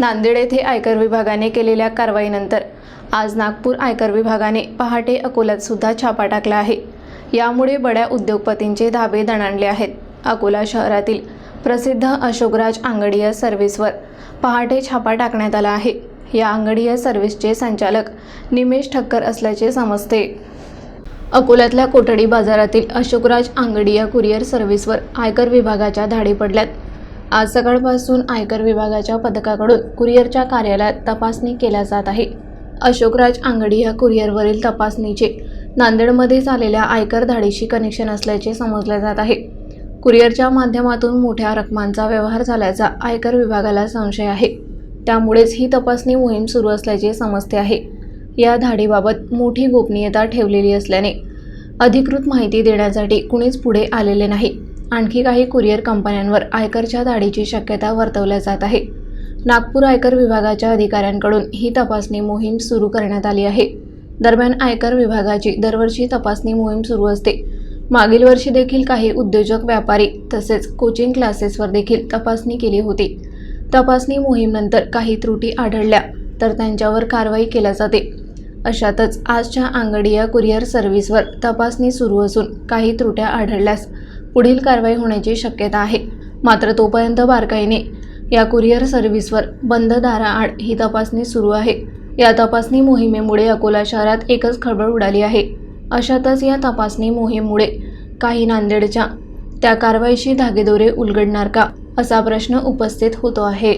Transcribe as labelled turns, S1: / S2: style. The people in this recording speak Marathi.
S1: नांदेड येथे आयकर विभागाने केलेल्या कारवाईनंतर आज नागपूर आयकर विभागाने पहाटे अकोल्यात सुद्धा छापा टाकला आहे. यामुळे बड्या उद्योगपतींचे धाबे दणाणले आहेत. अकोला शहरातील प्रसिद्ध अशोकराज आंगडीय सर्व्हिसवर पहाटे छापा टाकण्यात आला आहे. या आंगडीय सर्व्हिसचे संचालक निमेश ठक्कर असल्याचे समजते. अकोल्यातल्या कोठडी बाजारातील अशोकराज आंगडीया कुरिअर सर्व्हिसवर आयकर विभागाच्या धाडी पडल्यात. आज सकाळपासून आयकर विभागाच्या पथकाकडून कुरिअरच्या कार्यालयात तपासणी केल्या जात आहे. अशोकराज आंगडीया कुरिअरवरील तपासणीचे नांदेडमध्ये झालेल्या आयकर धाडीशी कनेक्शन असल्याचे समजले जात आहे. कुरिअरच्या माध्यमातून मोठ्या रकमांचा व्यवहार झाल्याचा आयकर विभागाला संशय आहे. त्यामुळेच ही तपासणी मोहीम सुरू असल्याचे समजते आहे. या धाडीबाबत मोठी गोपनीयता ठेवलेली असल्याने अधिकृत माहिती देण्यासाठी कुणीच पुढे आलेले नाही. आणखी काही कुरिअर कंपन्यांवर आयकरच्या धाडीची शक्यता वर्तवल्या जात आहे. नागपूर आयकर विभागाच्या अधिकाऱ्यांकडून ही तपासणी मोहीम सुरू करण्यात आली आहे. दरम्यान आयकर विभागाची दरवर्षी तपासणी मोहीम सुरू असते. मागील वर्षी देखील काही उद्योजक व्यापारी तसेच कोचिंग क्लासेसवर देखील तपासणी केली होती. तपासणी मोहीमनंतर काही त्रुटी आढळल्या तर त्यांच्यावर कारवाई केल्या जाते. अशातच आजच्या आंगडिया कुरिअर सर्व्हिसवर तपासणी सुरू असून काही त्रुट्या आढळल्यास पुढील कारवाई होण्याची शक्यता आहे. मात्र तोपर्यंत बारकाईने या कुरिअर सर्व्हिसवर बंद दाराआड ही तपासणी सुरू आहे. या तपासणी मोहिमेमुळे अकोला शहरात एकच खळबळ उडाली आहे. अशातच या तपासणी मोहिमेमुळे काही नांदेडच्या त्या कारवाईशी धागेदोरे उलगडणार का असा प्रश्न उपस्थित होतो आहे.